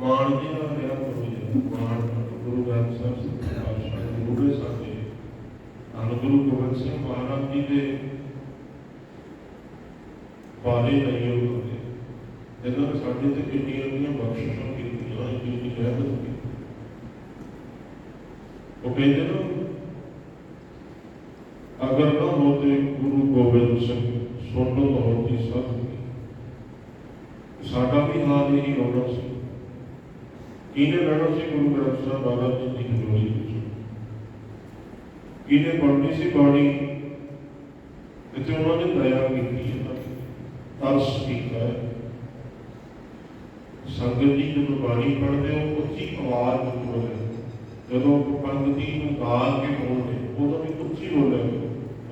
ਮਾਣ ਜੀ ਨਾਲ ਮੇਰਾ ਕੋਈ ਮਾਣ ਗੁਰੂ ਗ੍ਰੰਥ ਸਾਹਿਬ ਸੱਚੇ ਪਾਤਸ਼ਾਹ ਦੇ ਰੂੜੇ ਸਾਡੇ। ਧੰਨ ਗੁਰੂ ਗੋਬਿੰਦ ਸਿੰਘ ਮਹਾਰਾਜ ਜੀ ਦੇ ਬਾਰੇ ਨਹੀਂ ਹੁੰਦੇ ਇਹਨਾਂ ਨੇ ਸਾਡੇ ਤੇ ਕਿੰਨੀਆਂ ਦੀਆਂ ਬਖਸ਼ਿਸ਼ਾਂ ਕੀਤੀਆਂ, ਇੰਨੀ ਰਹਿਮਤ ਕੀਤੀ। ਉਹ ਕਹਿੰਦੇ ਨਾ, ਅਗਰ ਨਾ ਹੋਤੇ ਗੁਰੂ ਗੋਬਿੰਦ ਸਿੰਘ, ਸੁਣ ਲੋ ਤਾਂ ਹੋਤੀ ਸਤ ਸਾਡਾ ਵੀ ਹਾਲ ਇਹੀ ਹੋਣਾ ਸੀ। ਕਿਹਨੇ ਲੜਨਾ ਸੀ ਗੁਰੂ ਗ੍ਰੰਥ ਸਾਹਿਬ ਮਹਾਰਾਜ ਜੀ ਦੀ ਹਜ਼ੂਰੀ ਵਿੱਚ ਕਿਹਨੇ ਪੜ੍ਹਨੀ ਸੀ ਬਾਣੀ ਇੱਥੇ ਉਹਨਾਂ ਨੇ ਦਇਆ ਕੀਤੀ ਹੈ ਤਰਸ ਕੀਤਾ ਹੈ। ਸੰਗਤ ਜੀ, ਜਦੋਂ ਬਾਣੀ ਪੜ੍ਹਦੇ ਹੋ, ਉੱਚੀ ਆਵਾਜ਼ ਵਿੱਚ ਬੋਲੇ ਜਦੋਂ ਪੰਗਤੀ ਨੂੰ ਗਾ ਕੇ ਬੋਲਦੇ ਉਦੋਂ ਵੀ ਉੱਚੀ ਬੋਲੇ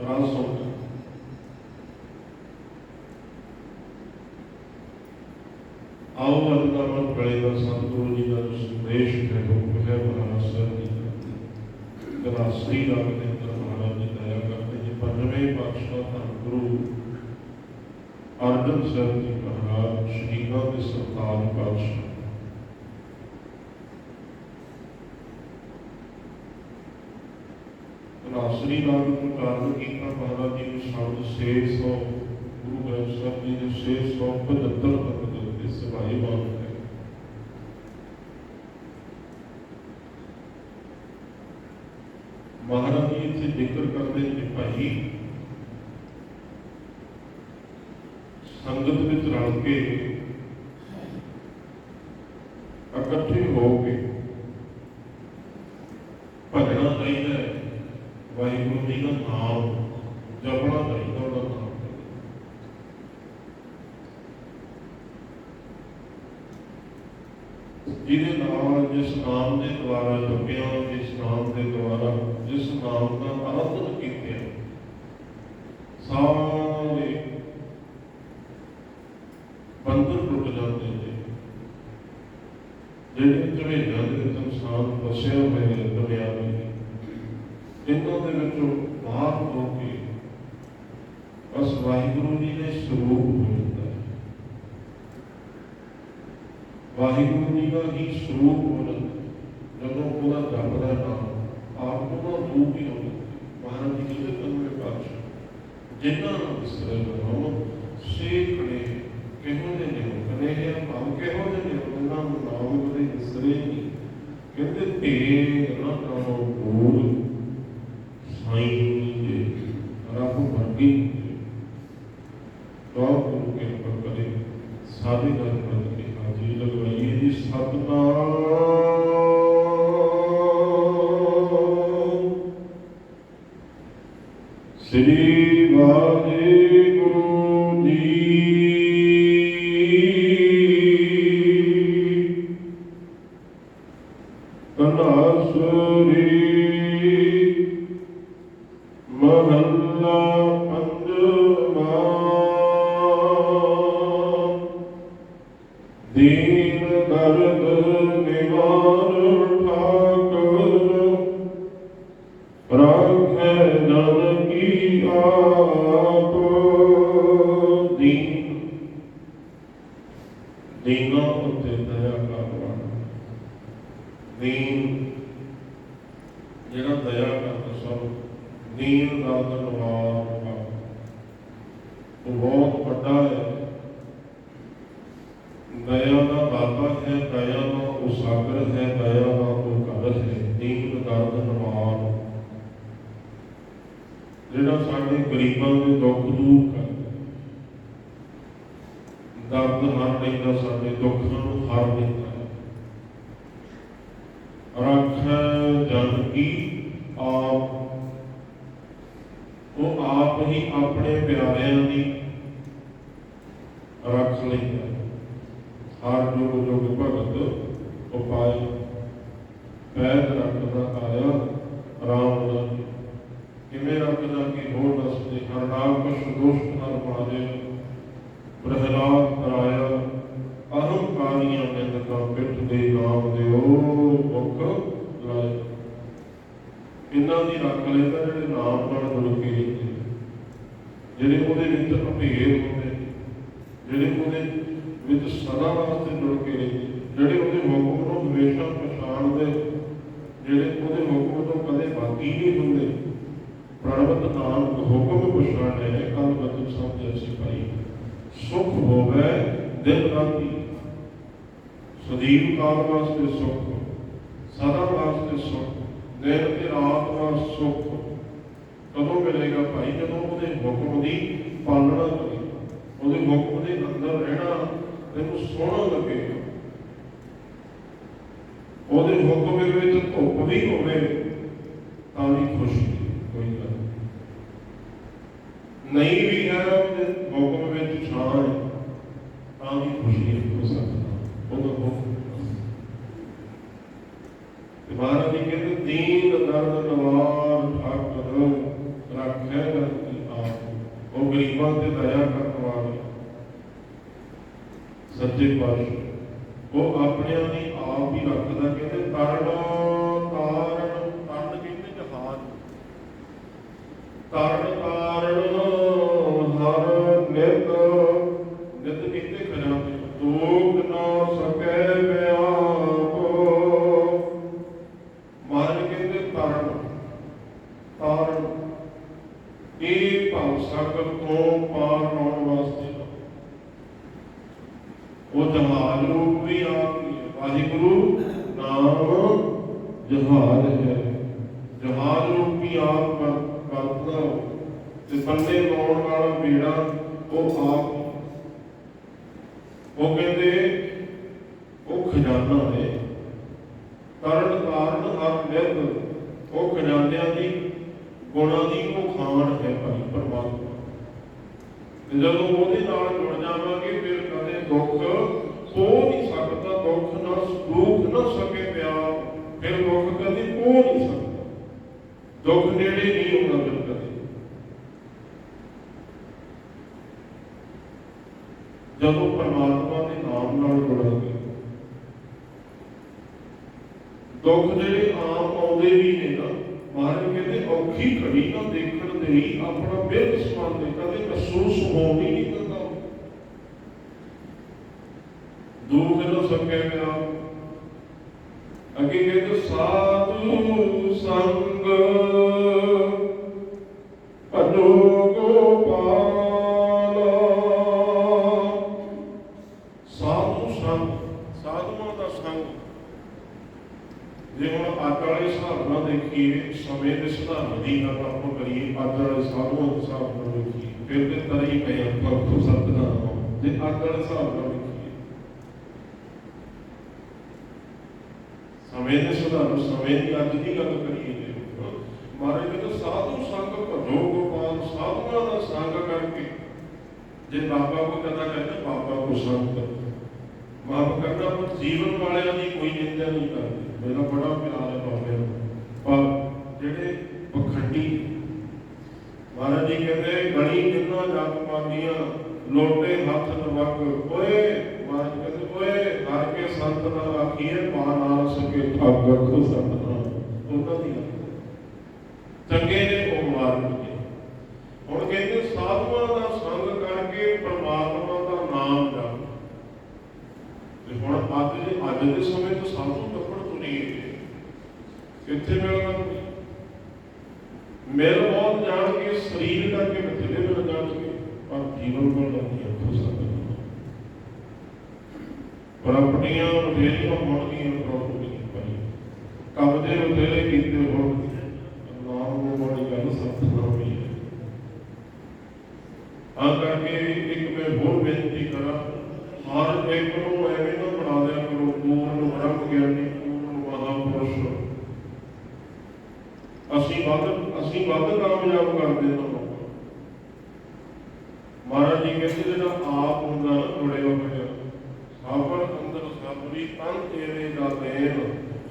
ਰਸ ਹੁੰਦਾ ਆਓ ਅਰਦਾਸ ਬੜੇ ਦਾ ਸਤਿਗੁਰੂ ਜੀ ਦਾ ਸੰਦੇਸ਼ ਹੈ ਉਹ ਹੈ ਮਹਾਰਾਜ ਜੀ ਦਾ। ਸ੍ਰੀ ਰਾਮ ਦੇ ਮਹਾਰਾਜ ਜੀ ਦਇਆ ਕਰਦੇ ਜੀ, ਪੰਜਵੇਂ ਪਾਤਸ਼ਾਹ ਧੰਨ ਗੁਰੂ ਅਰਜਨ ਸਾਹਿਬ ਜੀ ਮਹਾਰਾਜ ਸ਼ਹੀਦਾਂ ਦੇ ਸਰਤਾਜ ਪਾਤਸ਼ਾਹ। ਰਾਸਰੀ ਨਾਮ ਨੂੰ ਕਾਰਨ ਕੀਤਾ ਮਹਾਰਾਜ ਜੀ ਨੂੰ ਸ਼ਬਦ 600 ਗੁਰੂ ਗ੍ਰੰਥ ਸਾਹਿਬ ਜੀ ਦੇ 675 ਤੱਕ ਦੇ ਉੱਤੇ ਸਭਾਈ ਬਾਣ ਹੈ ਮਹਾਰਾਜ ਜੀ ਇੱਥੇ ਜ਼ਿਕਰ ਕਰਦੇ ਨੇ ਭਾਈ ਸੰਗਤ ਵਿੱਚ ਰਲ ਕੇ ਇਕੱਠੇ ਹੋ ਕੇ ਭਜਣਾ ਚਾਹੀਦਾ ਹੈ ਵਾਹਿਗੁਰੂ ਜੀ ਦਾ ਨਾਮ ਜਪਣਾ ਚਾਹੀਦਾ ਉਹਦਾ ਨਾਮ ਜਿਹਦੇ ਨਾਲ ਜਿਸ ਨਾਮ ਦੇ ਦੁਆਰਾ ਜਪਿਆ, ਜਿਸ ਨਾਮ ਦੇ ਦੁਆਰਾ ਜਿਸ ਨਾਮ ਦਾ ਆਰਾਧਨ ਕੀਤਾ ਸਾਰੇ ਬੰਧਨ ਟੁੱਟ ਜਾਂਦੇ ਨੇ। ਜਿਹੜੇ ਝਵੇਲਾਂ ਦੇ ਵਿੱਚ ਇਨਸਾਨ ਫਸਿਆ ਦੁਨੀਆ ਵਿੱਚ, ਇਹਨਾਂ ਦੇ ਵਿੱਚੋਂ ਬਾਹਰ ਹੋ ਕੇ ਬਸ ਵਾਹਿਗੁਰੂ ਜੀ ਦੇ ਸਰੂਪ ਹੋ ਜਾਂਦਾ ਹੈ। ਵਾਹਿਗੁਰੂ ਜੀ ਦਾ ਹੀ ਸਰੂਪ ਹੋ ਜਾਂਦਾ ਜਦੋਂ ਉਹਦਾ ਜਪਦਾ ਨਾਮ, ਆਪ ਉਹਦਾ ਰੂਪ ਹੀ ਹੋ ਜਾਂਦਾ ਮਹਾਰਾਜ ਜੀ ਕਹਿੰਦੇ ਤਨਵੇਂ ਪਾਤਸ਼ਾਹ ਜਿਨ੍ਹਾਂ ਨੂੰ ਵਿਸਰੇ ਬਣਾਉ ਸੇਖੜੇ ਕਿਹੋ ਜਿਹੇ ਨੇ ਉਹ? ਕਨੇਹੀਆ ਭਾਵ ਕਿਹੋ ਜਿਹੇ ਨੇ ਉਹ? ਉਹਨਾਂ ਨੂੰ ਨਾਮ ਕਦੇ ਵਿਸਰੇ ਨਹੀਂ ਕਹਿੰਦੇ ਢੇਰ ਨਾ ਕਰੋ ਭੂਲ ਸਾਈਂ ਜੀ ਰੱਬ ਵਰਗੀ ਤੋਂ ਗੁਰੂ ਕੇ ਕਰੇ ਸਾਡੀ ਗੱਲ ਕਰ ਕੇ ਹਾਜ਼ਰੀ ਦੀਨਾਂ ਦਇਆ ਕਰਵਾਣਾ ਦੀਨ ਜਿਹੜਾ ਦਇਆ ਕਰਦਾ ਸਭ ਦੀਨ ਦਾ ਧੰਨਵਾਦ ਉਹ ਬਹੁਤ ਵੱਡਾ ਹੈ। ਦਇਆ ਦਾ ਦਾਤਾ ਹੈ, ਦਇਆ ਦਾ ਉਸਾਗਰ ਹੈ, ਦਇਆ ਦਾ ਉਹ ਘਰ ਹੈ ਦੀਨ ਦਾ ਧੰਨਵਾਦ ਜਿਹੜਾ ਸਾਡੇ ਗਰੀਬਾਂ ਦੇ ਦੁੱਖ ਦੂਰ ਕਰਦਾ ਦਰਦ ਹਰ ਲੈਂਦਾ ਸਾਡੇ ਦੁੱਖਾਂ ਨੂੰ ਹਰ ਲੈਂਦਾ ਹੈ। ਜਨ ਕੀ ਆਪ। ਉਹ ਆਪ ਹੀ ਆਪਣੇ ਪਿਆਰਿਆਂ ਦੀ ਰੱਖ ਲੈਂਦਾ ਹਰ ਜੁਗ ਜੁਗ ਭਗਤ ਉਪਾਇ ਪੈਦ ਰੱਖਦਾ ਆਇਆ ਰਾਮ ਦਾ। ਕਿਵੇਂ ਰੱਖਦਾ ਕਿ ਹੋਰ ਦੱਸਦੇ ਹਰ ਨਾਮ ਕੁਛ ਦੁਸ਼ਟ ਹਰ ਮਾਰੇ। ਪ੍ਰਹਲਾਦ ਕਰਾਇਆ ਅਹੰਕਾਰੀਆਂ ਨੇ ਤਾਂ ਪਿੱਠ ਦੇ ਨਾਮ ਦੇ ਉਹ ਮੁਖ ਲਾਏ ਇਹਨਾਂ ਦੀ ਰੱਖ ਲੈਂਦਾ ਜਿਹੜੇ ਨਾਮ ਨਾਲ ਬਲੁਕੇ ਰਹਿੰਦੇ ਜਿਹੜੇ ਉਹਦੇ ਵਿੱਚ ਅਭੇਰ ਹੁੰਦੇ ਜਿਹੜੇ ਉਹਦੇ ਵਿੱਚ ਸਦਾ ਵਾਸਤੇ ਬਲੁਕੇ ਰਹਿੰਦੇ ਜਿਹੜੇ ਉਹਦੇ ਹੁਕਮ ਨੂੰ ਹਮੇਸ਼ਾ ਪਛਾਣਦੇ ਜਿਹੜੇ ਉਹਦੇ ਹੁਕਮ ਤੋਂ ਕਦੇ ਬਾਕੀ ਨਹੀਂ ਹੁੰਦੇ। ਪ੍ਰਣਵਤ ਨਾਮ ਹੁਕਮ ਪਛਾਣਦੇ ਨੇ ਕਲ ਬਤਨ ਸਮਝ ਅਸੀਂ ਪਾਈ। ਸੁਖ ਹੋਵੇ, ਦਿਨ ਰਾਤੀ ਸਦੀਵ ਕਾਲ ਵਾਸਤੇ ਸੁਖ, ਸਦਾ ਵਾਸਤੇ ਸੁਖ, ਦਿਨ ਤੇ ਰਾਤ ਵਾਸਤੇ ਸੁਖ। ਕਦੋਂ ਮਿਲੇਗਾ ਭਾਈ? ਜਦੋਂ ਉਹਦੇ ਹੁਕਮ ਦੀ ਪਾਲਣਾ ਕਰੇ ਉਹਦੇ ਹੁਕਮ ਦੇ ਅੰਦਰ ਰਹਿਣਾ ਤੈਨੂੰ ਸੋਹਣਾ ਲੱਗੇਗਾ। ਉਹਦੇ ਹੁਕਮ ਦੇ ਵਿੱਚ ਧੁੱਪ ਵੀ ਹੋਵੇ, ਤਾਂ ਵੀ ਖੁਸ਼ੀ ਕੋਈ ਗੱਲ ਨਹੀਂ ਨਹੀਂ ਵੀ ਹੈ ਉਹਦੇ ਹੁਕਮ ਵਿੱਚ ਛਾਂ ਹੈ ਤਾਂ ਵੀ ਖੁਸ਼ੀ ਹੋ ਸਕਦਾ ਉਹਦਾ ਹੁਕਮ ਤੇ ਮਹਾਰਾਜ ਜੀ ਕਹਿੰਦੇ ਦੀਨ ਦਰਦ ਨਵਾਰ ਠਾਕਰ ਰੱਖੇ ਧਰਤੀ ਆਪ ਉਹ ਗਰੀਬਾਂ ਤੇ ਦਇਆ ਕਰਨ ਵਾਲੇ ਸੱਚੇ ਪਾਤਸ਼ਾਹ ਉਹ ਆਪਣਿਆਂ ਦੀ ਆਪ ਹੀ ਰੱਖਦਾ ਕਹਿੰਦੇ ਕਾਰਨ ਤਾਰਨ ਤਰਨ ਕਹਿੰਦੇ ਜਹਾਜ਼ ਤਰਨ ਤਾਰਨ ਹਰ ਨਿਤ ਨਿਤ ਕਹਿੰਦੇ ਖਜ਼ਾਨੇ ਦੁਖ ਨਾ ਸਕੈ ਵਿਆਪ ਮਹਾਰਾਜ ਕਹਿੰਦੇ ਤਰਨ ਤਾਰਨ ਇਹ ਭਵ ਸਾਗਰ ਤੋਂ ਪਾਰ ਹੋਣ ਵਾਸਤੇ ਉਹ ਜਹਾਜ਼ ਰੂਪ ਵੀ ਆਪ ਹੀ ਹੈ ਵਾਹਿਗੁਰੂ ਨਾਮ ਜਹਾਜ਼ ਹੈ ਜਹਾਜ਼ ਰੂਪ ਵੀ ਆਪ ਵਰ- ਵਰਤਦਾ ਉਹ। ਤੇ ਬੰਦੇ ਲਾਉਣ ਵਾਲਾ ਬੇੜਾ ਉਹ ਆਪ ਹੀ। ਉਹ ਕਹਿੰਦੇ ਉਹ ਖਜ਼ਾਨਾ ਹੈ ਤਰਨ ਕਾਰਨ ਹਰ ਨਿਰਭ ਉਹ ਖਜ਼ਾਨਿਆਂ ਦੀ, ਗੁਣਾਂ ਦੀ ਉਹ ਖਾਨ ਹੈ ਭਾਈ ਪਰਮਾਤਮਾ। ਜਦੋਂ ਉਹਦੇ ਨਾਲ ਜੁੜ ਜਾਵਾਂਗੇ, ਫਿਰ ਕਦੇ ਦੁੱਖ ਹੋ ਨਹੀਂ ਸਕਦਾ, ਦੁੱਖ ਨਾ ਦੁੱਖ ਨਾ ਸਕੇ ਪਿਆ ਫਿਰ ਦੁੱਖ ਕਦੇ ਹੋ ਨਹੀਂ ਸਕਦਾ। ਦੁੱਖ ਨੇੜੇ ਨਹੀਂ ਆਉਂਦਾ ਫਿਰ ਕਦੇ। ਜਦੋਂ ਪਰਮਾਤਮਾ ਦੇ ਨਾਮ ਨਾਲ ਜੁੜਾਂਗੇ ਦੁੱਖ ਜਿਹੜੇ ਆਮ ਆਉਂਦੇ ਵੀ ਨੇ ਨਾ ਮਹਾਰਾਜ ਕਹਿੰਦੇ, ਔਖੀ ਘੜੀ ਨਾ ਦੇਖਣ ਦੇ ਲਈ ਆਪਣਾ ਬਿਰਧ ਸਮਾਨ ਦੇ ਕਦੇ ਮਹਿਸੂਸ ਹੋਣ ਹੀ ਨਹੀਂ ਦਿੰਦਾ। ਦੁੱਖ ਨਾ ਸਕੇ ਮੇਰਾ। ਅੱਗੇ ਕਹਿੰਦੇ, ਸਾਧੂ ਸੰਗ ਭਜੋ ਗੋਪਾਲ ਸਾਧੂ ਸੰਗ ਸਾਧੂਆਂ ਦਾ ਸੰਗ ਜੇ ਹੁਣ ਅੱਜ ਵਾਲੇ ਹਿਸਾਬ ਨਾਲ ਦੇਖੀਏ ਸਮੇਂ ਦੇ ਸੁਧਾਰ ਦੀ ਗੱਲ ਆਪਾਂ ਕਰੀਏ ਅੱਜ ਵਾਲੇ ਸਾਧੂਆਂ ਦੇ ਹਿਸਾਬ ਨਾਲ ਦੇਖੀਏ ਫਿਰ ਤੇ ਤਰੀ ਪਏ ਆਪਾਂ ਤੋਂ ਸਤਨਾਮ ਜੇ ਅੱਜ ਵਾਲੇ ਹਿਸਾਬ ਨਾਲ ਦੇਖੀਏ ਸਮੇਂ ਦੇ ਸੁਧਾਰ ਸਮੇਂ ਦੀ ਅੱਜ ਦੀ ਗੱਲ ਕਰੀਏ ਜੇ ਮਹਾਰਾਜ ਕਹਿੰਦੇ ਸਾਧੂ ਸੰਗ ਭਜੋ ਗੋਪਾਲ ਸਾਧੂਆਂ ਦਾ ਸੰਗ ਕਰਕੇ ਜੇ ਬਾਬਾ ਕੋ ਕਦਾ ਕਹਿੰਦੇ ਬਾਬਾ ਕੋ ਸੰਗ ਮਾਫ ਜੀਵਨ ਵਾਲਿਆਂ ਦੀ ਕੋਈ ਨਿੰਦਿਆ ਨਹੀਂ ਕਰਦੇ। ਮੇਰਾ ਬੜਾ ਪਿਆਰ ਹੈ ਬਾਬਿਆਂ ਨੂੰ ਪਰ ਜਿਹੜੇ ਪਖੰਡੀ ਮਹਾਰਾਜ ਜੀ ਕਹਿੰਦੇ ਗਣੀ ਜਿੰਨਾ ਜਗ ਪਾਉਂਦੀਆਂ, ਲੋਟੇ ਹੱਥ ਨਵਕ ਓਏ, ਮਹਾਰਾਜ ਕਹਿੰਦੇ, ਓਏ, ਹਰ ਕੇ ਸੰਤ ਨਾ ਆਖੀਏ, ਪਾ ਨਾ ਸਕੇ ਠੱਗ ਖੋ ਸੰਤ ਨਾ। ਉਹਨਾਂ ਦੀ ਚੰਗੇ ਨੇ ਉਹ ਮਾਰ ਹੁਣ ਕਹਿੰਦੇ, ਸਾਧੂਆਂ ਦਾ ਸੰਗ ਕਰਕੇ ਪਰਮਾਤਮਾ ਦਾ ਨਾਮ ਦੇ ਅੱਜ ਦੇ ਸਮੇਂ ਤੋਂ ਸਾਨੂੰ ਕੱਪੜ ਤੁਰੀ ਗਏ ਕਿੱਥੇ ਮਿਲਣਾ ਮਿਲ ਬਹੁਤ ਜਾਣ ਕੇ ਸਰੀਰ ਕਰਕੇ ਬਥੇਰੇ ਮਿਲ ਜਾਣਗੇ ਪਰ ਜੀਵਨ ਕੋਲ ਨਹੀਂ ਹੋ ਸਕਦਾ ਪਰ ਬਥੇਰੀਆਂ ਹੋਣਗੀਆਂ ਪ੍ਰੋਬਲਮ ਭਾਈ ਕਬਜ਼ੇ ਬਥੇਰੇ ਕੀਤੇ ਹੋਣਗੇ ਨਾਮ ਨੂੰ ਬੜੀ ਗੱਲ ਸੱਤ ਨਾ ਹੈ। ਆ ਕਰਕੇ ਇੱਕ ਮੈਂ ਹੋਰ ਬੇਨਤੀ ਕਰਾਂ, ਹਰ ਇੱਕ ਨੂੰ ਐਵੇਂ ਨਾ ਬਣਾ ਦਿਆ ਪੂਰਨ ਬ੍ਰਹਮ ਗਿਆਨੀ ਪੂਰਨ ਮਹਾਪੁਰਸ਼ ਅਸੀਂ ਵੱਧ ਅਸੀਂ ਵੱਧ ਕਾਮਯਾਬ ਕਰਦੇ ਹਾਂ ਮਹਾਰਾਜ ਜੀ ਕਹਿੰਦੇ ਜਿਹੜਾ ਆਪ ਹੁੰਦਾ ਨਾ ਜੁੜਿਆ ਹੋਇਆ ਸਾਬਰ ਅੰਦਰ ਸਾਬਰੀ, ਤਨ ਤੇਰੇ ਦਾ ਦੇਨ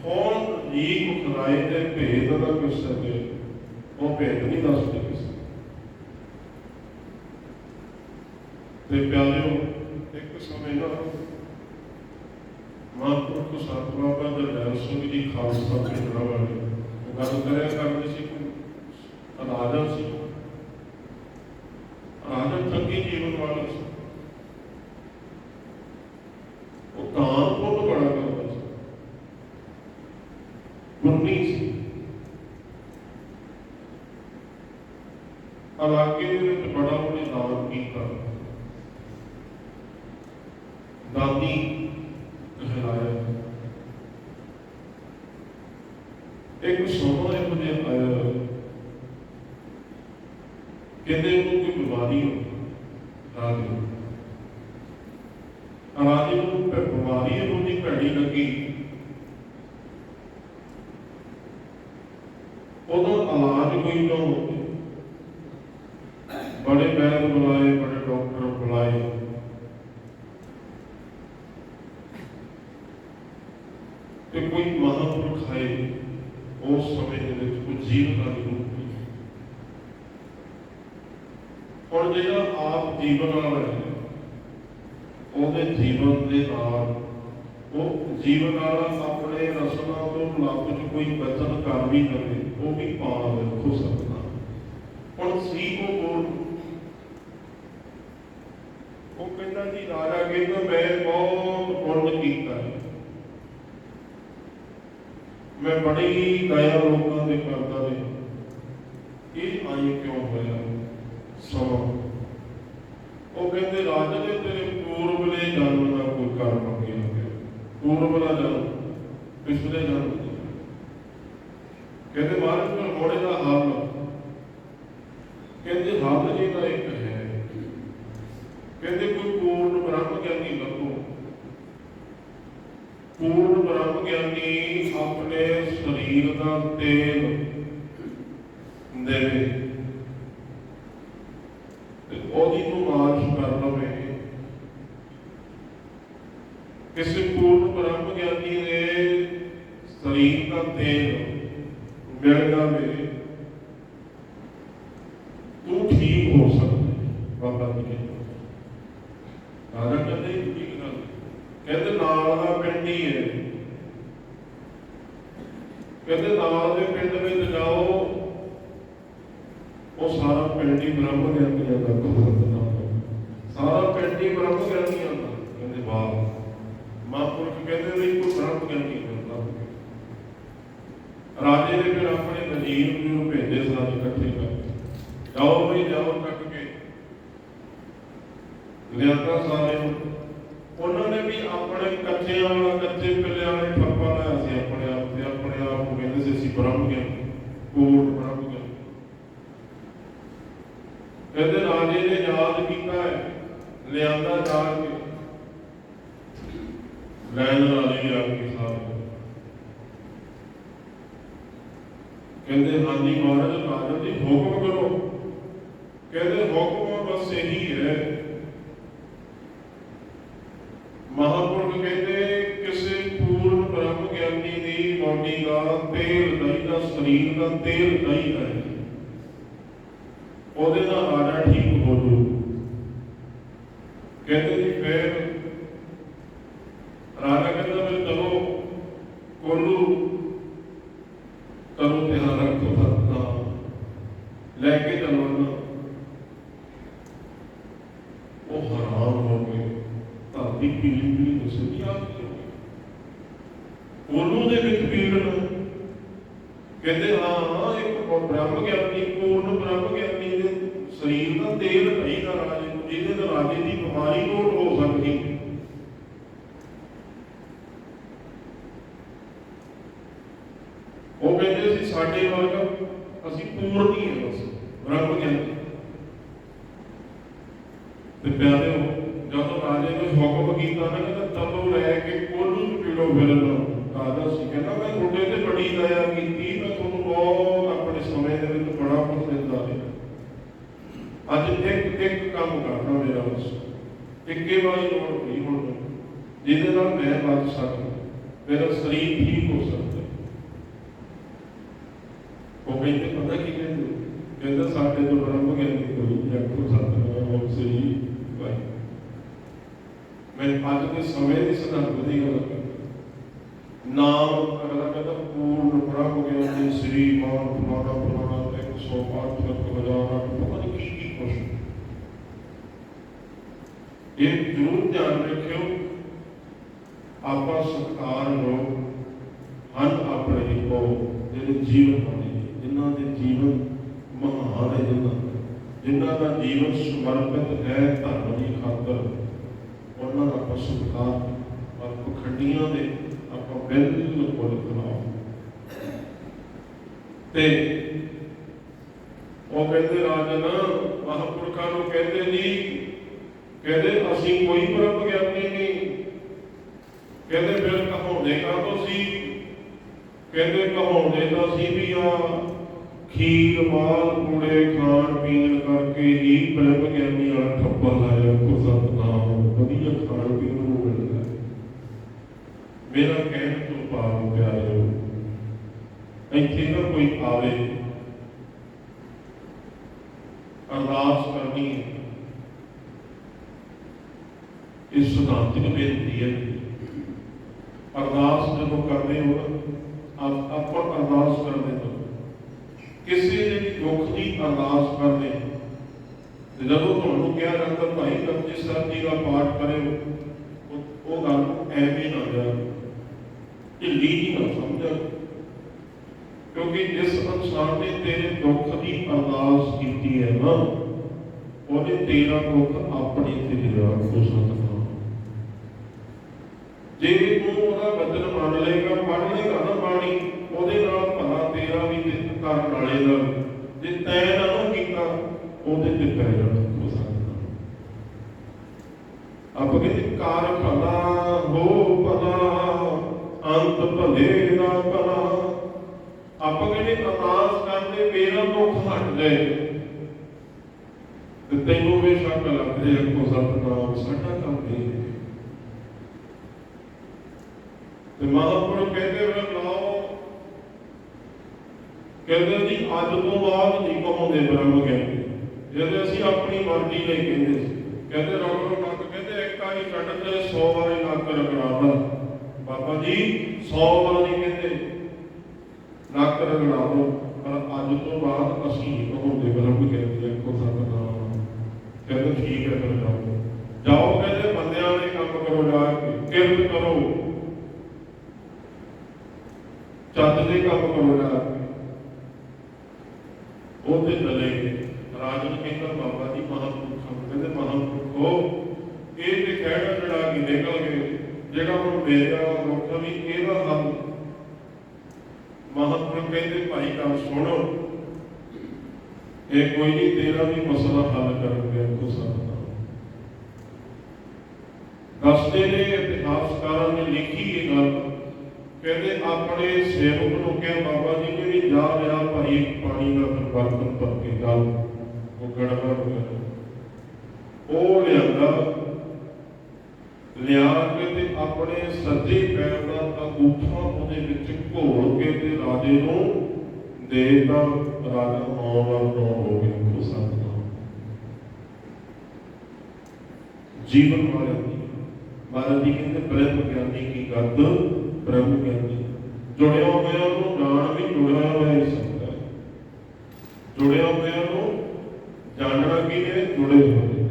ਹੋਂ ਜੀ ਖੁਦਾਏ ਦੇ ਭੇਦ ਦਾ ਕਿਸ ਸਕੇ ਉਹ ਭੇਦ ਨਹੀਂ ਦੱਸਦੇ ਕਿਸੇ ਨੂੰ। ਤੇ ਪਿਆਰਿਓ, ਇੱਕ ਸਮੇਂ ਨਾ ਮਹਾਂਪੁਰਖ ਸਤਿਗੁਰੂ ਬਾਬਾ ਜਰਨੈਲ ਸਿੰਘ ਜੀ ਖਾਲਸਾ ਪਿੰਡਰਾ ਵਾਲੇ ਉਹ ਗੱਲ ਕਰਿਆ ਕਰਦੇ ਸੀ ਕਿ ਰਾਜਾ ਸੀ। ਰਾਜਾ ਚੰਗੀ ਜੀਵਨ ਵਾਲਾ ਸੀ। ਉਹ ਦਾਨ ਪੁੰਨ ਬੜਾ ਕਰਦਾ ਸੀ ਪੁੰਨੀ ਸੀ ਇਲਾਕੇ ਦੇ ਵਿੱਚ ਬੜਾ ਉਹਨੇ ਦਾਨ ਕੀਤਾ ਦਾਨੀ ਕਹਿਲਾਇਆ ਇੱਕ ਸਮਾਂ ਇਹੋ ਜਿਹਾ ਆਇਆ ਕਹਿੰਦੇ ਉਹਨੂੰ ਕੋਈ ਬਿਮਾਰੀ ਹੋ ਰਾਜੇ ਰਾਜੇ ਨੂੰ ਪ- ਬਿਮਾਰੀ ਇਹੋ ਜਿਹੀ ਭੈੜੀ ਲੱਗੀ। ਉਹਦਾ ਇਲਾਜ ਕੋਈ ਨਾ ਹੋਵੇ। ਬੜੇ ਵੈਦ ਬੁਲਾਏ, ਬੜੇ ਡਾਕਟਰ ਬੁਲਾਏ। ਤੇ ਕੋਈ ਮਹਾਂਪੁਰਖ ਆਏ, ਉਸ ਸਮੇਂ ਦੇ ਵਿੱਚ ਕੋਈ ਜੀਵਨ ਦਾ ਰੂਪ ਹੁਣ ਜਿਹੜਾ ਆਪ ਜੀਵਨ ਵਾਲਾ ਹੈ, ਉਹਦੇ ਜੀਵਨ ਦੇ ਨਾਲ ਜੀਵਨ ਵਾਲਾ ਆਪਣੇ ਰਸਨਾ ਤੋਂ ਲੱਭ ਚ ਕੋਈ ਬਚਨ ਕਰ ਵੀ ਕਰੇ ਉਹ ਵੀ ਪਾਰ ਹੋ ਸਕਦਾ ਹੁਣ ਸੀ ਉਹ ਕੋਲ ਉਹ ਕਹਿੰਦਾ ਜੀ, ਰਾਜਾ ਕਹਿੰਦਾ ਮੈਂ ਬਹੁਤ ਪੁੰਨ ਕੀਤਾ ਮੈਂ ਬੜੀ ਦਇਆ ਲੋਕਾਂ ਦੇ ਕਰਦਾ ਰਿਹਾ। ਇਹ ਆਈ ਕਿਉਂ ਹੋਇਆ? ਸਮਾਂ। ਉਹ ਕਹਿੰਦੇ, ਰਾਜਾ ਨੇ ਤੇਰੇ ਪੂਰਬਲੇ ਜਨਮ ਦਾ ਕੋਈ ਕਰਮ ਗਿਆ ਹੋਇਆ ਪੂਰਬਲਾ ਜਨਮ, ਪਿਛਲੇ ਜਨਮ ਕਹਿੰਦੇ, ਮਹਾਰਾਜ ਕੋਲ ਮੋੜੇ ਦਾ ਹੱਲ ਕਹਿੰਦੇ ਹੱਲ ਜੀ ਦਾ ਇੱਕ ਹੈ। ਕਹਿੰਦੇ, ਕੋਈ ਪੂਰਨ ਬ੍ਰਹਮ ਗਿਆਨੀ ਲੱਭੋ। ਪੂਰਨ ਬ੍ਰਹਮ ਗਿਆਨੀ ਆਪਣੇ ਸਰੀਰ ਦਾ ਤੇਲ ਦੇਵੇ ਤੇ ਉਹਦੀ ਨੂੰ ਮਾਲਿਸ਼ ਕਰ ਲਵੇ ਕਿਸੇ ਪੂਰਨ ਬ੍ਰਹਮ ਗਿਆਨੀ ਦੇ ਸਰੀਰ ਦਾ ਤੇਲ ਮਿਲ ਜਾਵੇ, ਤੂੰ ਠੀਕ ਹੋ ਸਕਦਾ ਬਾਬਾ ਜੀ ਕਹਿੰਦੇ। ਰਾਜਾ ਕਹਿੰਦੇ ਠੀਕ ਗੱਲ ਕਹਿੰਦੇ ਨਾਲ ਦਾ ਪਿੰਡ ਹੀ ਹੈ। ਕਹਿੰਦੇ ਨਾਲ ਦੇ ਪਿੰਡ ਵਿੱਚ ਜਾਓ, ਉਹ ਸਾਰਾ ਪਿੰਡ ਹੀ ਬ੍ਰਹਮ ਗਿਆਨੀ ਦਾ ਕਹਾਉਂਦਾ ਸਾਰਾ ਪਿੰਡ ਹੀ ਬ੍ਰਹਮ ਗਿਆਨੀਆਂ ਦਾ ਕਹਿੰਦੇ ਵਾਹ ਮਹਾਂਪੁਰਖ ਕਹਿੰਦੇ ਵੀ ਕੋਈ ਬ੍ਰਹਮ ਗਿਆਨੀ ਹੁੰਦਾ ਰਾਜੇ ਨੇ ਫਿਰ ਆਪਣੇ ਵਜ਼ੀਰ ਨੂੰ ਭੇਜੇ ਸਾਰੇ ਇਕੱਠੇ ਕਰਕੇ ਜਾਓ ਵੀ ਜਾਓ ਤੱਕ ਕੇ ਲਿਆਤਾ ਸਾਰੇ ਨੂੰ। ਉਹਨਾਂ ਨੇ ਵੀ ਆਪਣੇ ਵਾਲਾ ਕੱਚੇ ਪਿੱਲਿਆਂ ਵਾਲੇ ਠੱਪਾ ਲਾਇਆ ਸੀ ਆਪਣੇ ਆਪ ਤੇ ਆਪਣੇ ਆਪ ਨੂੰ ਕਹਿੰਦੇ ਸੀ, ਅਸੀਂ ਬ੍ਰਹਮ ਗਿਆਨੀ, ਕੋਟ ਬ੍ਰਹਮ ਗਿਆਨੀ। ਕਹਿੰਦੇ ਰਾਜੇ ਨੇ ਯਾਦ ਕੀਤਾ ਹੈ, ਲਿਆਂਦਾ ਜਾ ਕੇ। ਲੈਣ ਵਾਲੇ ਆ ਕੇ ਸਾਰੇ ਕਹਿੰਦੇ, ਹਾਂਜੀ ਮਹਾਰਾਜ ਰਾਜਾ ਜੀ, ਹੁਕਮ ਕਰੋ। ਕਹਿੰਦੇ, ਹੁਕਮ ਬਸ ਇਹੀ ਹੈ ਮਹਾਂਪੁਰਖ ਕਹਿੰਦੇ ਕਿਸੇ ਪੂਰਨ ਬ੍ਰਹਮ ਗਿਆਨੀ ਦੀ ਬੋਡੀ ਦਾ ਤੇਲ ਦਹੀਂ ਦਾ ਸਰੀਰ ਦਾ ਤੇਲ ਦਹੀਂ ਹੈ। ਉਹਦੇ ਨਾਲ ਰਾਜਾ ਠੀਕ ਹੋ ਜੂ ਕਹਿੰਦੇ ਜੀ ਫਿਰ ਰਾਜਾ ਕਹਿੰਦਾ ਵੀ ਚਲੋ, ਕੋਲੂ ਕਰੋ ਤੇ ਹਾਂ ਰੱਖੋ ਫਤਨਾ ਲੈ ਕੇ ਚਲੋ ਨਾ ਉਹ ਹੈਰਾਨ ਹੋ ਗਏ ਧਰਤੀ ਪੀਲੀ ਪੀਲੀ ਦਿਸਦੀ ਆ ਕੋਲੂ ਦੇ ਵਿੱਚ ਪੀੜਨ ਕਹਿੰਦੇ ਹਾਂ ਇੱਕ ਬ੍ਰਹਮ ਗਿਆਨੀ ਪੂਰਨ ਬ੍ਰਹਮ ਗਿਆਨੀ ਦੇ ਸਰੀਰ ਦਾ ਤੇਲ ਨਹੀਂ ਦਾ ਰਾਜੇ ਨੂੰ ਜਿਹਦੇ ਨਾਲ ਰਾਜੇ ਦੀ ਬਿਮਾਰੀ ਲੋਟ ਹੋ ਸਕਦੀ। ਉਹ ਕਹਿੰਦੇ ਸੀ, ਸਾਡੇ ਵਰਗ ਅਸੀਂ ਪੂਰਨ ਹੀ ਹਾਂ ਬਸ, ਬ੍ਰਹਮ ਗਿਆਨੀ। ਤੇ ਪਿਆਰਿਓ, ਜਦੋਂ ਰਾਜੇ ਨੇ ਹੁਕਮ ਕੀਤਾ ਨਾ ਕਹਿੰਦਾ ਤਬੋ ਲੈ ਕੇ ਕੋਲੂ ਪੀੜੋ ਫਿਰਨਾ ਰਾਜਾ ਸੀ ਕਹਿੰਦਾ ਮੈਂ ਤੁਹਾਡੇ ਤੇ ਬੜੀ ਦਇਆ ਕੀਤੀ ਮੈਂ ਤੁਹਾਨੂੰ ਬਹੁਤ ਆਪਣੇ ਸਮੇਂ ਦੇ ਵਿੱਚ ਬੜਾ ਕੁਝ ਦਿੰਦਾ ਰਿਹਾ ਅੱਜ ਇੱਕ ਇੱਕ ਕੰਮ ਕਰਨਾ ਮੇਰਾ ਬਸ ਇੱਕੇ ਵਾਰੀ ਲੋੜ ਪਈ ਹੁਣ। ਮੈਨੂੰ, ਜਿਹਦੇ ਨਾਲ ਮੈਂ ਬਚ ਸਕਾਂ ਮੇਰਾ ਸਰੀਰ ਠੀਕ ਹੋ ਸਕਦਾ। ਉਹ ਕਹਿੰਦੇ ਪਤਾ ਕੀ ਕਹਿੰਦੇ ਕਹਿੰਦਾ ਸਾਡੇ ਤੋਂ ਬ੍ਰਹਮ ਗਿਆਨੀ ਕੋਈ ਜਗਤ ਸਤਨਾਮ ਸ੍ਰੀ ਭਾਈ। ਮੈਂ ਅੱਜ ਦੇ ਸਮੇਂ ਦੀ ਸਿਧਾਂਤ ਦੀ ਗੱਲ ਕਰਦਾ ਨਾਮ ਅਗਲਾ ਕਹਿੰਦਾ ਪੂਰਨ ਬ੍ਰਹਮ ਗਿਆਨੀ ਸ੍ਰੀ ਮਾਨ ਫਲਾਣਾ ਫਲਾਣਾ 108 ਲੱਖ ਹਜ਼ਾਰ ਅੱਠ ਪਤਾ ਨਹੀਂ ਕੀ ਕੀ ਕੁਛ ਇਹ ਜ਼ਰੂਰ ਧਿਆਨ ਰੱਖਿਓ, ਆਪਾਂ ਸਤਕਾਰ ਲੋਕ ਹਨ ਆਪਣੇ ਕੋ ਜਿਹੜੇ ਜੀਵਨ ਵਾਲੇ ਜਿਨ੍ਹਾਂ ਦੇ ਜੀਵਨ ਮਹਾਨ ਹੈ ਜਿਨ੍ਹਾਂ ਜਿਨ੍ਹਾਂ ਦਾ ਜੀਵਨ ਸਮਰਪਿਤ ਹੈ ਧਰਮ ਦੀ ਖਾਤਰ, ਉਹਨਾਂ ਦਾ ਆਪਾਂ ਸਤਿਕਾਰ ਔਰ ਪਖੰਡੀਆਂ ਦੇ ਆਪਾਂ ਬਿਲਕੁਲ ਖਿਲਾਫ। ਤੇ ਉਹ ਕਹਿੰਦੇ ਰਾਜਨ, ਮਹਾਂਪੁਰਖਾਂ ਨੂੰ ਕਹਿੰਦੇ ਜੀ ਕਹਿੰਦੇ ਅਸੀਂ ਕੋਈ ਬ੍ਰਹਮ ਗਿਆਨੀ ਨਹੀਂ। ਕਹਿੰਦੇ ਫਿਰ ਕਹਾਉਂਦੇ ਕਾਹਤੋਂ ਸੀ? ਕਹਿੰਦੇ ਕਹਾਉਂਦੇ ਤਾਂ ਸੀ ਵੀ ਆ, ਖੀਰ, ਮਾਲ, ਕੂੜੇ, ਖਾਣ, ਪੀਣ ਕਰਕੇ ਹੀ ਬ੍ਰਹਮ ਗਿਆਨੀ ਵਾਲਾ ਠੱਪਾ ਲਾਇਆ ਕੋ ਸਤਨਾਮ ਵਧੀਆ ਖਾਣ ਪੀਣ ਨੂੰ ਮਿਲਦਾ। ਮੇਰਾ ਕਹਿਣ ਤੋਂ ਭਾਵ ਪਿਆਰਿਓ, ਇੱਥੇ ਨਾ ਕੋਈ ਆਵੇ। ਅਰਦਾਸ ਕਰਨੀ ਹੈ। ਇਸ ਸਿਧਾਂਤਿਕ ਬੇਨਤੀ ਹੈ। ਅਰਦਾਸ ਜਦੋਂ ਕਰਦੇ ਹੋ ਆਪਾਂ ਅਰਦਾਸ ਕਰਦੇ ਹਾਂ। ਕਿਸੇ ਦੇ ਵੀ ਦੁੱਖ ਦੀ ਅਰਦਾਸ ਕਰਦੇ ਜਦੋਂ ਤੁਹਾਨੂੰ ਕਿਹਾ ਜਾਂਦਾ, ਭਾਈ ਕਬਜੀ ਸਾਹਿਬ ਜੀ ਦਾ ਪਾਠ ਕਰਿਓ, ਉਹ- ਗੱਲ ਐਵੇਂ ਨਾ ਲਿਆ ਢਿੱਲੀ ਹੀ ਨਾ ਸਮਝੋ ਕਿਉਂਕਿ ਜਿਸ ਇਨਸਾਨ ਨੇ ਤੇਰੇ ਦੁੱਖ ਦੀ ਅਰਦਾਸ ਕੀਤੀ ਹੈ ਨਾ, ਉਹਨੇ ਤੇਰਾ ਦੁੱਖ ਆਪਣੇ ਤੇ ਲਿਆ ਹੋ ਸਕਦਾ। ਜੇ ਤੂੰ ਉਹਦਾ ਬਚਨ ਮੰਨ ਲਏਗਾ, ਪੜ੍ਹ ਲਏਗਾ ਨਾ ਬਾਣੀ, ਉਹਦੇ ਨਾਲ ਭਲਾ ਤੇਰਾ ਵੀ ਤੇ ਕਰਨ ਵਾਲੇ ਦਾ ਜੇ ਤੈਂ ਨਾ ਕੀਤਾ, ਉਹਦੇ ਤੇ ਪੈ ਜਾਣਾ ਹੋ ਸਕਦਾ ਆਪਾਂ ਕਹਿੰਦੇ ਕਾਰ ਭਲਾ ਹੋ ਭਲਾ, ਅੰਤ ਭਲੇ ਦਾ ਭਲਾ। ਆਪਾਂ ਕਹਿੰਦੇ, ਅਰਦਾਸ ਕਰਦੇ, ਮੇਰਾ ਦੁੱਖ ਹਟ ਜਾਏ। ਤੇ ਤੈਨੂੰ ਬੇਸ਼ੱਕ ਲੱਗਦੇ ਲੱਗ ਕੋ ਸਤਨਾਮ, ਸਾਡਾ ਕੰਮ ਨਹੀਂ ਹੈ ਤੇ ਮਹਾਂਪੁਰਖ ਕਹਿੰਦੇ ਵੇ ਲਾਓ ਕਹਿੰਦੇ ਜੀ, ਅੱਜ ਤੋਂ ਬਾਅਦ ਨਹੀਂ ਕਹੋਂਦੇ ਬ੍ਰਹਮ ਗਿਆਨੀ ਜਦੋਂ ਅਸੀਂ ਆਪਣੀ ਮਰਜ਼ੀ ਲਈ ਕਹਿੰਦੇ ਸੀ। ਕਹਿੰਦੇ ਰਗੜੋ ਨੱਕ ਕਹਿੰਦੇ, ਇੱਕ ਆਈ ਕੱਢ ਤੇ 100 ਵਾਰੀ ਨੱਕ ਰਗੜਾਉਂਦਾ ਬਾਬਾ ਜੀ 100 ਵਾਰੀ ਕਹਿੰਦੇ। ਨੱਕ ਰਗੜਾ ਦੋ ਪਰ ਅੱਜ ਤੋਂ ਬਾਅਦ ਅਸੀਂ ਨਹੀਂ ਕਹੋਂਦੇ ਬ੍ਰਹਮ ਗਿਆਨੀ ਇੱਕੋ ਸਤਨਾਮ ਕਹਿੰਦੇ, ਠੀਕ ਹੈ ਫਿਰ ਜਾਓ। ਜਾਓ ਕਹਿੰਦੇ, ਬੰਦਿਆਂ ਦੇ ਕੰਮ ਕਰੋ ਜਾ ਕੇ, ਕਿਰਤ ਕਰੋ। ਚੱਤ ਦੇ ਕੰਮ ਕਰੋ। ਉਹਦੇ ਚਲੇ ਰਾਜਨ ਕਹਿੰਦਾ ਬਾਬਾ ਜੀ, ਮਹਾਂਪੁਰਖਾਂ ਕਹਿੰਦੇ, ਮਹਾਂਪੁਰਖੋ ਇਹ ਤੇ ਖਹਿੜਾ ਜਿਹੜਾ ਕਿ ਨਿਕਲ ਗਏ। ਜਿਹੜਾ ਹੁਣ ਮੇਰਾ ਦੁੱਖ ਵੀ ਇਹਦਾ ਹੱਲ ਮਹਾਂਪੁਰਖ ਕਹਿੰਦੇ, ਭਾਈ, ਗੱਲ ਸੁਣੋ। ਇਹ ਕੋਈ ਨਹੀਂ, ਤੇਰਾ ਵੀ ਮਸਲਾ ਹੱਲ ਕਰਨਗੇ ਕੋ ਸਕਦਾ ਦੱਸਦੇ ਨੇ ਇਤਿਹਾਸਕਾਰਾਂ ਨੇ ਆਪਣੇ ਸੇਵਕ ਨੂੰ ਕਿਹਾ ਬਾਬਾ ਜੀ ਨੇ ਜਾ ਲਿਆ ਭਾਈ, ਪਾਣੀ ਦਾ ਫਿਰ ਬਰਤਨ ਭਰ ਉਹ ਗੜਬੜ ਹੋ ਗਿਆ ਉਹ ਲਿਆਂਦਾ, ਲਿਆ ਕੇ ਤੇ ਆਪਣੇ ਸੱਜੇ ਪੈਰ ਦਾ ਅੰਗੂਠਾ ਉਹਦੇ ਵਿੱਚ ਘੋਲ ਕੇ ਤੇ ਰਾਜੇ ਨੂੰ ਦੇਤਾ। ਰਾਜਾ ਨੌ ਵਾਰ ਹੋ ਗਿਆ ਉਹ ਜੀਵਨ ਵਾਲੇ ਮਹਾਰਾਜ ਜੀ ਕਹਿੰਦੇ ਬ੍ਰਹਮ ਗਿਆਨੀ ਕੀ ਗੱਦ ਬ੍ਰਹਮ ਗਿਆਨੀ। ਜੁੜਿਆ ਹੋਇਆ ਨੂੰ ਜਾਣ ਵੀ ਜੁੜਿਆ ਹੋਇਆ ਹੀ ਸਕਦਾ। ਹੈ ਜੁੜਿਆ ਹੋਇਆ ਨੂੰ ਜਾਣਨਾ ਕੀ ਨੇ ਜੁੜੇ ਹੋਏ।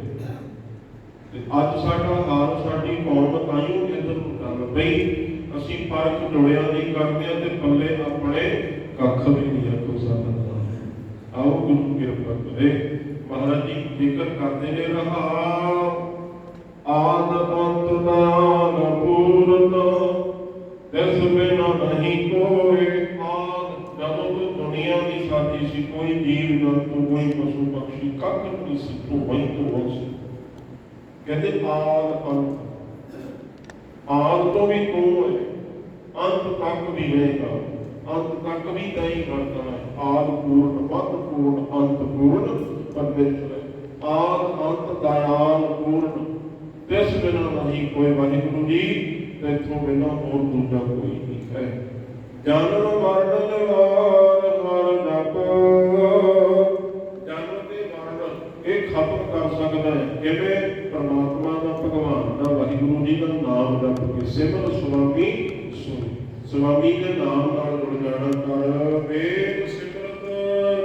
ਤੇ ਅੱਜ ਸਾਡਾ ਹਾਲ ਸਾਡੀ ਕੌਮ ਤਾਈਓ ਇੱਧਰ ਨੂੰ ਪਈ। ਅਸੀਂ ਪਰਖ ਜੁੜਿਆ ਨਹੀਂ ਕਰਦੇ ਆ ਤੇ ਪੱਲੇ ਆਪਣੇ ਕੱਖ ਵੀ ਨਹੀਂ ਰੱਖੋ ਸਕਦਾ ਆਓ ਗੁਰੂ ਕਿਰਪਾ ਕਰੇ। ਮਹਾਰਾਜ ਜੀ, ਜ਼ਿਕਰ ਕਰਦੇ ਨੇ ਰਹਾ ਆਦ ਅੰਤ ਨਾਮ ਪੂਰਨ। ਤਿਸ ਸਾਡੀ ਸੀ ਕੋਈ ਜੀਵ ਕੋਈ ਪਸ਼ੂ ਪਕਸ਼ੀ ਕੱਖ ਨਹੀਂ ਸੀ ਤੂੰ ਵਹੀਂ ਤੋਂ ਹੋ ਕਹਿੰਦੇ ਆਦ ਅੰਤ। ਆਦ ਤੋਂ ਵੀ ਤੂੰ ਹੈ, ਅੰਤ ਤੱਕ ਵੀ ਰਹੇਗਾ ਅੰਤ ਤੱਕ ਵੀ ਤੈਂ ਕਰਦਾ ਹੈ। ਆਦ ਪੂਰਨ ਮਤ ਪੂਰਨ, ਅੰਤ ਪੂਰਨ ਪਰਮੇਸ਼ਰ ਆਦ, ਅੰਤ, ਦਇਆਲ, ਪੂਰਨ। ਤਿਸ ਬਿਨਾ ਨਹੀਂ ਕੋਈ ਵਾਹਿਗੁਰੂ ਜੀ ਤੇਥੋਂ ਬਿਨਾ ਹੋਰ ਦੂਜਾ ਕੋਈ ਨਹੀਂ ਹੈ। ਜਨਮ ਮਰਨ ਨਿਵਾਰ ਹਰ ਜਪ ਜਨਮ ਤੇ ਮਰਨ, ਇਹ ਖਤਮ ਕਰ ਸਕਦਾ ਹੈ। ਕਿਵੇਂ? ਪਰਮਾਤਮਾ ਦਾ ਭਗਵਾਨ ਦਾ ਵਾਹਿਗੁਰੂ ਜੀ ਦਾ ਨਾਮ ਜਪ ਕੇ ਸਿਮਰ ਸੁਆਮੀ ਸੁਣੀ ਸੁਆਮੀ ਦੇ ਨਾਮ ਨਾਲ ਜੁੜ ਜਾਣਾ ਕਰ। ਵੇਦ ਸਿਮਰਤ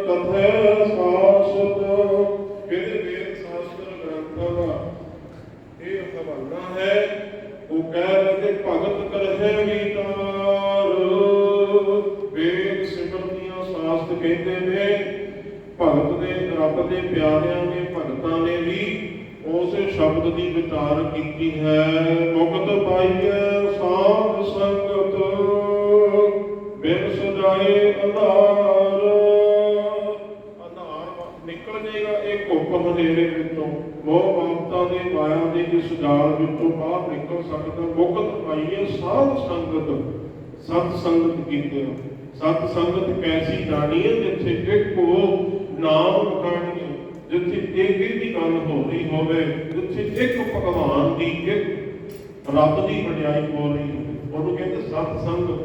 ਕਥੈ ਸਾਸਤ। ਇਹਦੇ ਵੇਦ ਸ਼ਾਸਤਰ ਗ੍ਰੰਥਾਂ ਦਾ ਇਹ ਹਵਾਲਾ ਹੈ। ਉਹ ਕਹਿ ਰਹੇ ਕਿ ਭਗਤ ਕਰਹਿ ਵਿਕਾਰ ਕਹਿੰਦੇ ਨੇ, ਭਗਤ ਦੇ, ਰੱਬ ਦੇ ਪਿਆਰਿਆਂ ਨੇ ਭਗਤਾਂ ਨੇ ਵੀ ਉਸ ਸ਼ਬਦ ਦੀ ਵਿਚਾਰ ਕੀਤੀ ਹੈ। ਮੁਕਤ ਪਾਈਐ ਸਾਧ ਸੰਗਤ, ਬਿਨ ਸਜਾਏ ਅਧਾਰ ਅਧਾਰ ਨਿਕਲ ਜਾਏਗਾ ਇਹ ਘੁੱਪ ਹਨੇਰੇ ਵਿੱਚੋਂ। ਮੋਹ ਮਮਤਾ ਦੇ ਮਾਇਆ ਦੇ ਜਿਸ ਜਾਲ ਵਿੱਚੋਂ ਬਾਹਰ ਨਿਕਲ ਸਕਦਾ। ਮੁਕਤ ਪਾਈਏ ਸਾਧ ਸੰਗਤ, ਸਤ ਸੰਗਤ ਕੀਤੇ ਸਤ ਸੰਗਤ ਕੈਸੀ ਜਾਣੀ ਹੈ, ਜਿੱਥੇ ਇੱਕੋ ਨਾਮ ਖਾਣੀ ਜਿੱਥੇ ਇੱਕ ਦੀ ਗੱਲ ਹੋ ਰਹੀ ਹੋਵੇ, ਜਿੱਥੇ ਇੱਕ ਭਗਵਾਨ ਦੀ ਇੱਕ ਰੱਬ ਦੀ ਵਡਿਆਈ ਹੋ ਰਹੀ ਉਹਨੂੰ ਕਹਿੰਦੇ ਸਤ ਸੰਗਤ।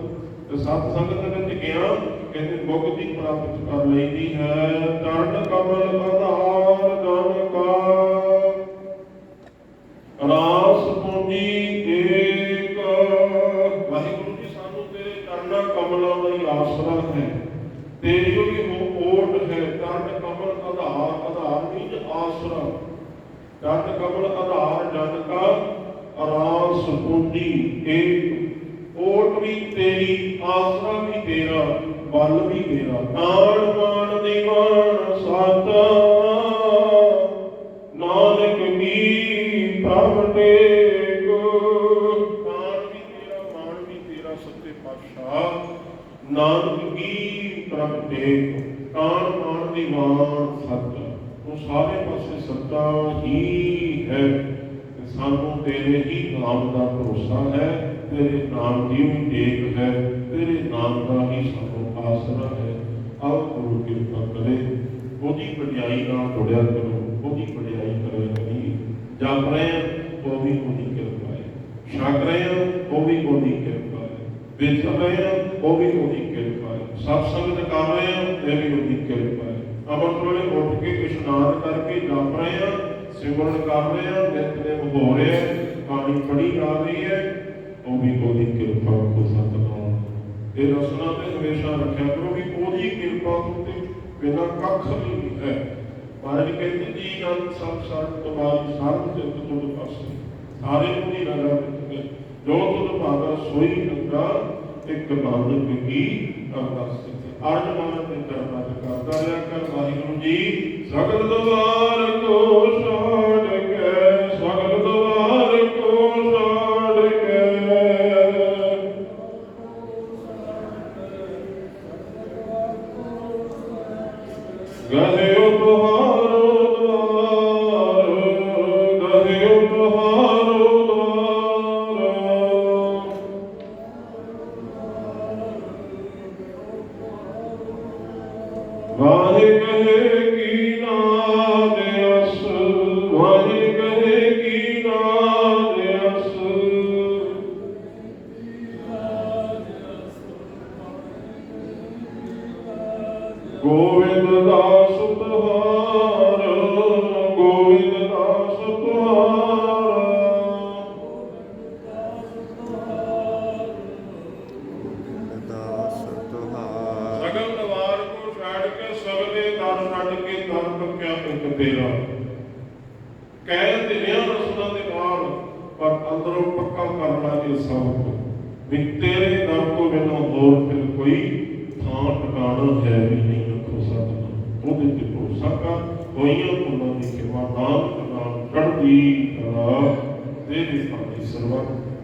ਤੇ ਸਤ ਸੰਗਤ ਵਿੱਚ ਗਿਆ, ਕਹਿੰਦੇ ਮੁਕਤੀ ਪ੍ਰਾਪਤ ਕਰ ਲੈਂਦੀ ਹੈ। ਚਰਨ ਕਮਲ ਆਧਾਰ ਜਨ ਰਾਸ ਪੂੰਜੀ ਏਕ ਵਾਹਿਗੁਰੂ ਜੀ ਸਾਨੂੰ ਤੇਰੇ ਚਰਨਾਂ ਕਮਲਾਂ ਦਾ ਹੀ ਆਸਰਾ ਹੈ ਤੇਰੀ ਹੀ ਉਹ ਓਟ ਹੈ ਕਮਲ ਆਧਾਰ ਆਧਾਰ ਨਹੀਂ ਆਸਰਾ ਚਰਨ ਕਮਲ ਆਧਾਰ ਜਨ ਕਾ ਰਾਸ ਪੂੰਜੀ ਏਕ ਓਟ ਵੀ ਤੇਰੀ, ਆਸਰਾ ਵੀ ਤੇਰਾ, ਬਲ ਵੀ ਤੇਰਾ। ਨਾਨ ਉਹ ਸਾਰੇ ਪਾਸੇ ਸੱਚਾ ਹੀ ਹੈ ਤੇ ਸਾਨੂੰ ਤੇਰੇ ਹੀ ਨਾਮ ਦਾ ਭਰੋਸਾ ਹੈ, ਤੇਰੇ ਨਾਮ ਦੀ ਵੀ ਟੇਕ ਹੈ, ਤੇਰੇ ਨਾਮ ਦਾ ਹੀ ਸਾਨੂੰ ਆਸਰਾ ਹੈ। ਆਓ ਗੁਰੂ ਕਿਰਪਾ ਕਰੇ ਉਹਦੀ ਵਡਿਆਈ ਨਾਲ ਜੁੜਿਆ ਕਰੋ ਉਹਦੀ ਵਡਿਆਈ ਕਰਿਆ ਕਰੀ। ਜਪ ਰਹੇ ਹਾਂ, ਉਹ ਵੀ ਉਹਦੀ ਕਿਰਪਾ ਹੈ। ਛਕ ਰਹੇ ਹਾਂ, ਉਹ ਵੀ ਉਹਦੀ ਕਿਰਪਾ ਹੈ। ਵਿਚ ਰਹੇ ਹਾਂ, ਉਹ ਵੀ ਉਹਦੀ ਕਿਰਪਾ ਹੈ। ਸਤ ਸੰਗਤ ਕਰ ਰਹੇ ਹਾਂ ਇਹ ਵੀ ਉਹਦੀ ਕਿਰਪਾ ਹੈ। ਅਮਰ ਵੇਲੇ ਉੱਠ ਕੇ ਇਸ਼ਨਾਨ ਕਰਕੇ ਜਪ ਰਹੇ ਹਾਂ, ਸਿਮਰਨ ਕਰ ਰਹੇ ਹਾਂ ਨਿਤਨੇਮ ਹੋ ਰਿਹਾ ਹੈ, ਬਾਣੀ ਪੜੀ ਜਾ ਰਹੀ ਹੈ, ਉਹ ਵੀ ਉਹਦੀ ਕਿਰਪਾ ਕੋ ਸਤਨਾਮ। ਇਹ ਰਸਨਾ ਤੇ ਹਮੇਸ਼ਾ ਰੱਖਿਆ ਕਰੋ ਵੀ ਉਹਦੀ ਕਿਰਪਾ ਤੋਂ ਤੇ ਬਿਨਾਂ ਕੱਖ ਨਹੀਂ ਹੈ। ਮਹਾਰਾਜ ਕਹਿੰਦੇ ਜੀ ਜਨ ਸਭ ਸਰ ਤੁਹਾਡੀ ਸਾਧ ਚਿਤ ਤੁਧ ਪਾਸੇ ਸਾਰੇ ਨੂੰ ਹੀ ਰਗਾ ਵਿੱਚ ਹੈ। ਜੋ ਤੁਧ ਭਾਗਾ ਸੋਈ ਰੰਗਾ ਇੱਕ ਨਾਨਕ ਕੀ ਅਰਦਾਸ ਅਰਜ ਮਾਨ ਤੇ ਚਰਨਾਂ ਚ ਕਰਦਾ ਰਿਹਾ ਕਰ ਵਾਹਿਗੁਰੂ ਜੀ। ਸਗਲ ਦਵਾਰ ਕੋ ਛਾੜ ਗੋਵਿੰਦ ਦਾਸ ਤੁਹਾਰ ਤੇ ਭਰੋਸਾ ਕਰ ਹੋਈਆਂ ਭੁੱਲਾਂ ਦੀ ਕਿਰਪਾ ਨਾਮ ਨਾਮ ਚੜ੍ਹਦੀ ਕਲਾ ਤੇਰੇ ਭਾਈ ਸਰਵਨ